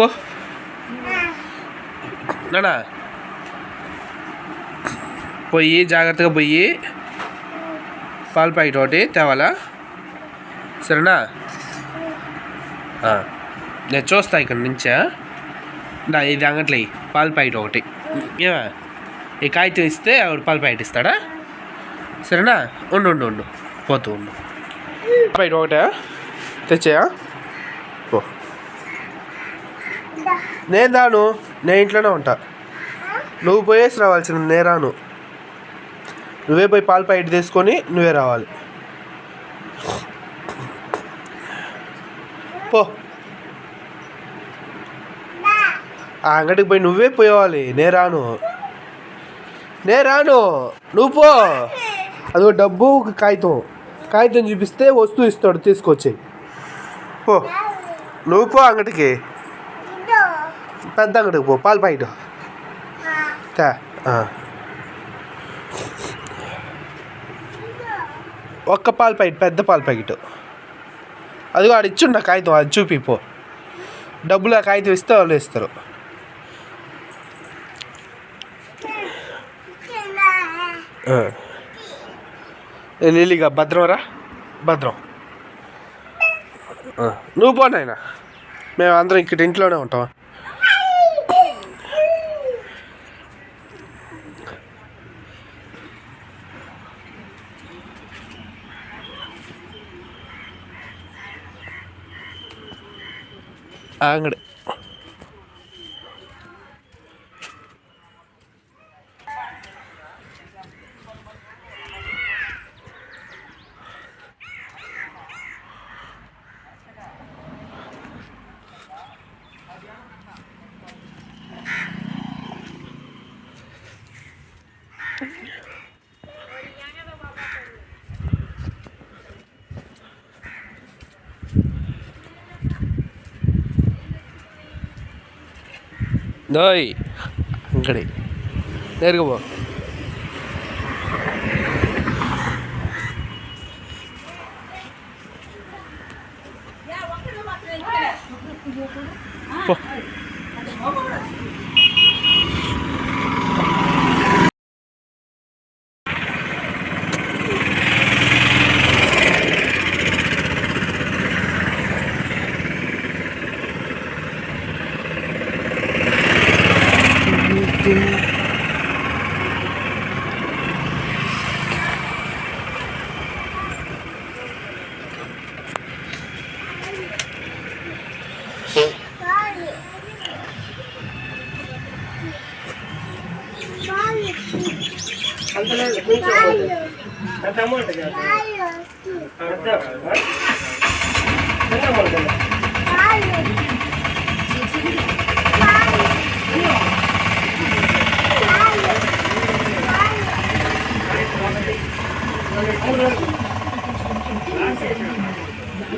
పో నానా పోయి జాగ్రత్తగా పోయి పాల ప్యాకెట్ ఒకటి తేవాలా? సరేనా? నేను చూస్తా ఇక్కడ నుంచా? నా ఇది అంగట్లో పాల ప్యాకెట్ ఒకటి. ఏమా? ఈ కాగితం ఇస్తే ఆవిడ పాల ప్యాకెట్ ఇస్తాడా? సరేనా? ఉండు ఉండు ఉండు. పోతూ ఉండు. ప్యాకెట్ ఒకటే తెచ్చాయా? నేను రాను నేను ఇంట్లోనే ఉంటా. నువ్వు పోయేసి రావాల్సింది నేను రాను నువ్వే పోయి పాల ప్యాకెట్ తీసుకొని నువ్వే రావాలి. పో. ఆ అంగడికి పోయి నువ్వే పోయేవాలి. నే రాను నే రాను నువ్వు పో. అదో డబ్బు కాగితం. కాగితం చూపిస్తే వస్తువు ఇస్తాడు తీసుకొచ్చి పో. నువ్వు పో అంగడికి. పెద్ద అంగడికి పో పాల ప్యాకెట్ తే ఒక్క పాల ప్యాకెట్ పెద్ద పాల ప్యాకెట్ అదిగో ఆడు ఇచ్చిండ కాగితం అది చూపి పో డబ్బులు ఆ కాగితం ఇస్తే వాళ్ళు ఇస్తారు ఆ. లీలిగా భద్రం రా భద్రం నువ్వు పో నాయన మేము అందరం ఇక్కడ ఇంట్లోనే ఉంటాం ആ അങ്ങട് தோய் அங்கடி நேருக்கு போ. போ. ఆ అంగడి దోయ్ అంగడి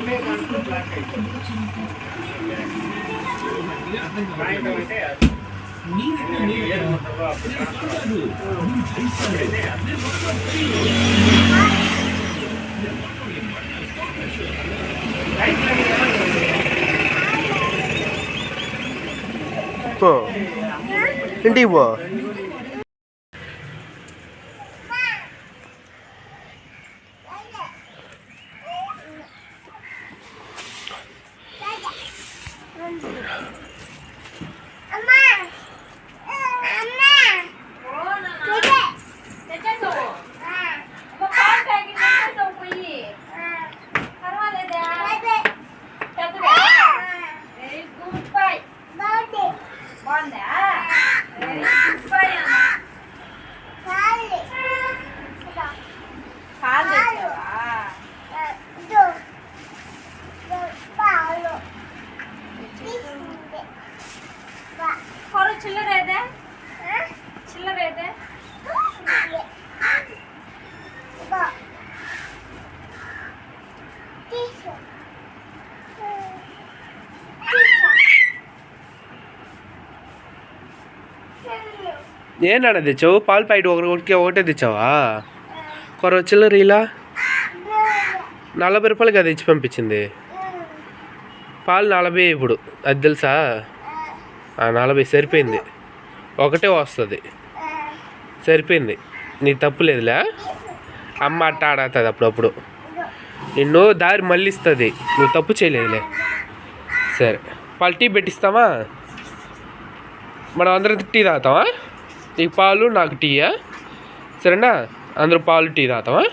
నేరుగా పో ఇంటికి పో చిల్లర ఏంటన్నా తెచ్చావు? పాలు ప్యాకెట్ ఒకటి ఒకటే తెచ్చావా? కొర చిల్లర ఇలా? నలభై రూపాయలకి అది ఇచ్చి పంపించింది. పాలు నలభై ఇప్పుడు. అది తెలుసా? ఆ నలభై సరిపోయింది. ఒకటే వస్తుంది. సరిపోయింది. నీ తప్పు లేదులే. అమ్మ అట్ట ఆడుతుంది అప్పుడప్పుడు. నిన్ను దారి మళ్ళిస్తుంది. నువ్వు తప్పు చేయలేదులే. సరే. పాలు టీ పెట్టిస్తామా మనం అందరం టీ తాగుతామా ఈ పాలు నాకు టీయా సరేనా? అందరూ పాలు టీ తాతావా